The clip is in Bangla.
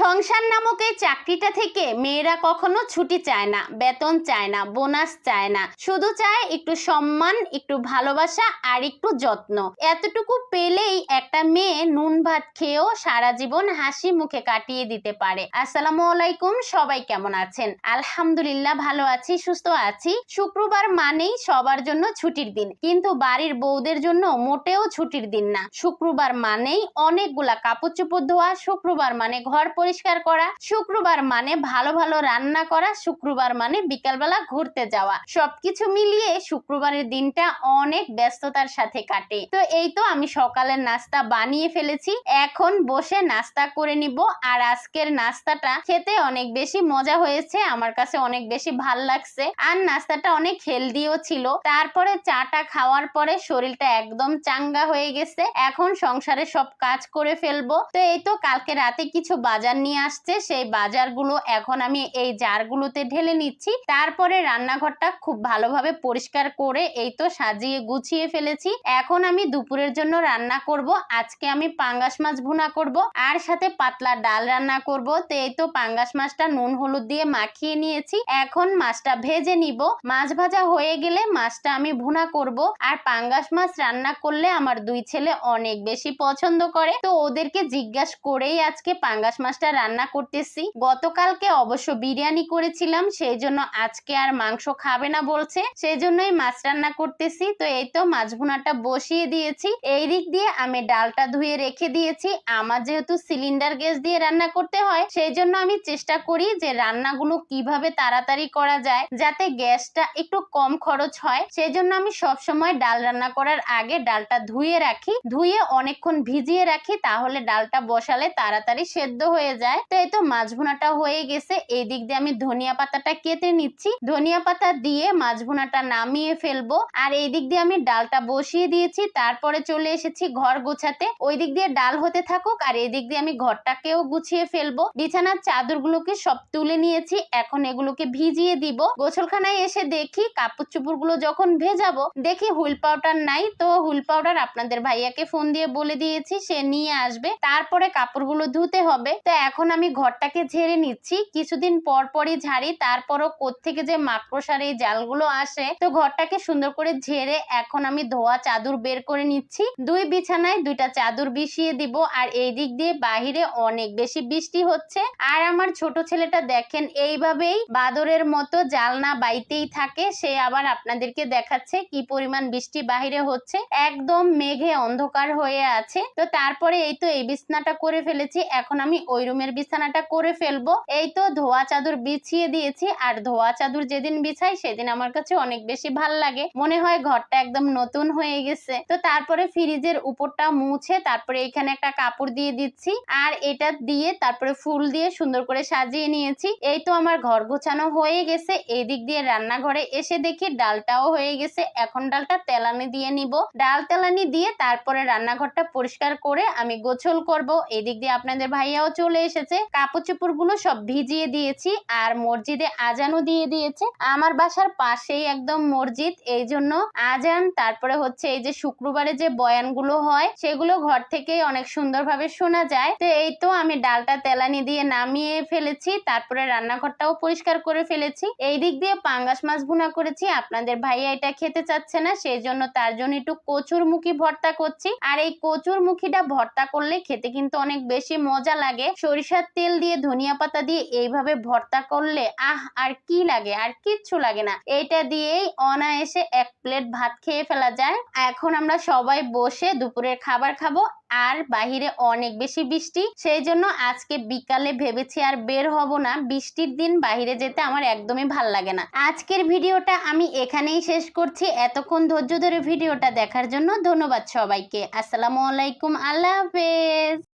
সংসার নামক এই চাকরিটা থেকে মেয়েরা কখনো ছুটি চায় না, বেতন চায় না, বোনাস চায় না। শুধু চায় একটু সম্মান, একটু ভালোবাসা আর একটু যত্ন। এতটুকু পেলেই একটা মেয়ে নুন ভাত খেয়েও সারা জীবন হাসি মুখে কাটিয়ে দিতে পারে। আসসালামু আলাইকুম, সবাই কেমন আছেন? আলহামদুলিল্লাহ ভালো আছি, সুস্থ আছি। শুক্রবার মানেই সবার জন্য ছুটির দিন, কিন্তু বাড়ির বউদের জন্য মোটেও ছুটির দিন না। শুক্রবার মানেই অনেকগুলা কাপড় চোপড় ধোয়া, শুক্রবার মানে ঘর পরিষ্কার করা, শুক্রবার মানে ভালো ভালো রান্না করা, শুক্রবার মানে বিকালবেলা ঘুরতে যাওয়া। সবকিছু মিলিয়ে শুক্রবারের দিনটা অনেক ব্যস্ততার সাথে কাটে। তো এই তো আমি সকালের নাস্তা বানিয়ে ফেলেছি। এখন বসে নাস্তা করে নিব। আর আজকের নাস্তাটা খেতে অনেক বেশি মজা হয়েছে। আমার কাছে অনেক বেশি ভালো লাগছে। আর নাস্তাটা অনেক হেলদিও ছিল। তারপরে চাটা খাওয়ার পরে শরীরটা একদম চাঙ্গা হয়ে গেছে। এখন সংসারে সব কাজ করে ফেলব। তো এই তো কালকে রাতে কিছু বাজার নিয়ে আসছে, সেই বাজারগুলো এখন আমি এই জারগুলোতে ঢেলে নিচ্ছি। তারপরে রান্নাঘরটা খুব ভালোভাবে পরিষ্কার করে এই তো সাজিয়ে গুছিয়ে ফেলেছি। এখন আমি দুপুরের জন্য রান্না করব। আজকে আমি পাঙ্গাস মাছ ভুনা করব। আর সাথে পাতলা ডাল রান্না করব। তো এই তো পাঙ্গাস মাছটা নুন হলুদ দিয়ে মাখিয়ে নিয়েছি। এখন মাছটা ভেজে নিব। মাছ ভাজা হয়ে গেলে মাছটা আমি ভুনা করব। আর পাঙ্গাস মাছ রান্না করলে আমার দুই ছেলে অনেক বেশি পছন্দ করে। তো ওদেরকে জিজ্ঞাসা করেই আজকে পাঙ্গাস মাছটা রান্না করতেছি। গতকালকে অবশ্য বিরিয়ানি করেছিলাম সেই জন্য আজকে আর মাংস খাবে না বলছে। সেই জন্যই মাছ রান্না করতেছি। তো এই তো মাছ ভুনাটা বসিয়ে দিয়েছি। এই দিক দিয়ে আমি ডালটা ধুয়ে রেখে দিয়েছি। আমার যেহেতু সিলিন্ডার গ্যাস দিয়ে রান্না করতে হয় সেই জন্য আমি চেষ্টা করি যে রান্নাগুলো কীভাবে তাড়াতাড়ি করা যায়, যাতে গ্যাসটা একটু কম খরচ হয়। সেই জন্য আমি সব সময় ডাল রান্না করার আগে ডালটা ধুয়ে রাখি। ধুয়ে অনেকক্ষণ ভিজিয়ে রাখি, তাহলে ডালটা বসালে তাড়াতাড়ি সেদ্ধ হয়ে যায়। তো এই তো মাছ ভুনাটা হয়ে গেছে। এই দিক দিয়ে আমি ধনিয়া পাতাটা কেটে নিচ্ছি। ধনিয়া পাতা দিয়ে মাছ ভুনাটা নামিয়ে ফেলব। আর এই দিক দিয়ে আমি ডালটা বসিয়ে দিয়েছি। তারপরে চলে এসেছি ঘর গোছাতে। ওই দিক দিয়ে ডাল হতে থাকুক আর এই দিক দিয়ে আমি ঘরটাকেও গুছিয়ে ফেলব। বিছানার চাদরগুলোকে সব তুলে নিয়েছি। এখন এগুলোকে ভিজিয়ে দিব। গোসলখানায় এসে দেখি কাপড় চোপড়গুলো যখন ভেজাবো, দেখি হুইল পাউডার নাই। তো হুইল পাউডার আপনাদের ভাইয়াকে ফোন দিয়ে বলে দিয়েছি। সে নিয়ে আসবে। তারপরে কাপড়গুলো ধুতে হবে। তো এখন আমি ঘরটাকে ঝেড়ে নিচ্ছি। কিছুদিন পর পরই ঝাড়ি, তারপরও কোত্থেকে যে মাকড়সার এই জালগুলো আসে, তো ঘরটাকে সুন্দর করে ঝেড়ে এখন আমি ধোয়া চাদর বের করে নিচ্ছি। দুই বিছানায় দুইটা চাদর বিছিয়ে দিব, আর এই দিক দিয়ে বাহিরে অনেক বেশি বৃষ্টি হচ্ছে। আর আমার ছোট ছেলেটা দেখেন, এইভাবেই বাদরের মতো জালনা বাইতেই থাকে। সে আবার আপনাদেরকে দেখাচ্ছে কি পরিমাণ বৃষ্টি বাহিরে হচ্ছে। একদম মেঘে অন্ধকার হয়ে আছে। তো তারপরে এই তো এই বিছানাটা করে ফেলেছি, এখন আমি ওই রুমের বিছানাটা করে ফেলব। এই তো ধোয়া চাদর বিছিয়ে দিয়েছি, আর ধোয়া চাদর যেদিন বিছাই সেদিন আমার কাছে অনেক বেশি ভালো লাগে। মনে হয় ঘরটা একদম নতুন হয়ে গেছে। তো তারপরে ফ্রিজের উপরটা মুছে তারপরে এখানে একটা কাপড় দিয়ে দিচ্ছি, আর এটা দিয়ে তারপরে ফুল দিয়ে সুন্দর করে সাজিয়ে নিয়েছি। এই তো আমার ঘর গোছানো হয়ে গেছে। এই দিক দিয়ে রান্নাঘরে এসে দেখি ডালটাও হয়ে গেছে। এখন ডালটা তেলানি দিয়ে নিব। ডাল তেলানি দিয়ে তারপরে রান্নাঘরটা পরিষ্কার করে আমি গোছল করব। এদিক দিয়ে আপনাদের ভাইয়াও চলে এসেছে। কাপড় চোপড়গুলো সব ভিজিয়ে দিয়েছি আর মসজিদে আজানও দিয়ে দিয়েছে। আমার বাসার পাশেই একদম মসজিদ। এই জন্য আজান, তারপরে হচ্ছে এই যে শুক্রবারে যে বয়ানগুলো হয়, সেগুলো ঘর থেকেই অনেক সুন্দরভাবে শোনা যায়। তো এই তো আমি ডালটা তেলানি দিয়ে নামিয়ে ফেলেছি, তারপরে রান্নাঘরটাও পরিষ্কার করে ফেলেছি। এই দিক দিয়ে পাঙ্গাস মাছ ভুনা করেছি। আপনাদের ভাইয়া এটা খেতে চাচ্ছে না, সেই জন্য তার জন্য একটু কচুর মুখী ভর্তা করছি। আর এই কচুর মুখীটা ভর্তা করলে খেতে কিন্তু অনেক বেশি মজা লাগে। সরিষার তেল দিয়ে ধনিয়া পাতা দিয়ে এইভাবে ভর্তা করলে আহ, আর কি লাগে? আর কিচ্ছু লাগে না। এইটা দিয়েই অনায়াসে এক প্লেট ভাত খেয়ে ফেলা যায়। এখন আমরা সবাই বসে দুপুরের খাবার খাব, আর বাহিরে অনেক বেশি বৃষ্টি। সেই জন্য আজকে বিকালে ভেবেছি আর বের হব না। বৃষ্টির দিন বাহিরে যেতে আমার একদমই ভালো লাগে না। আজকের ভিডিওটা আমি এখানেই শেষ করছি। এতক্ষণ ধৈর্য ধরে ভিডিওটা দেখার জন্য ধন্যবাদ সবাইকে। আসসালামু আলাইকুম। আল্লাহ হাফেজ।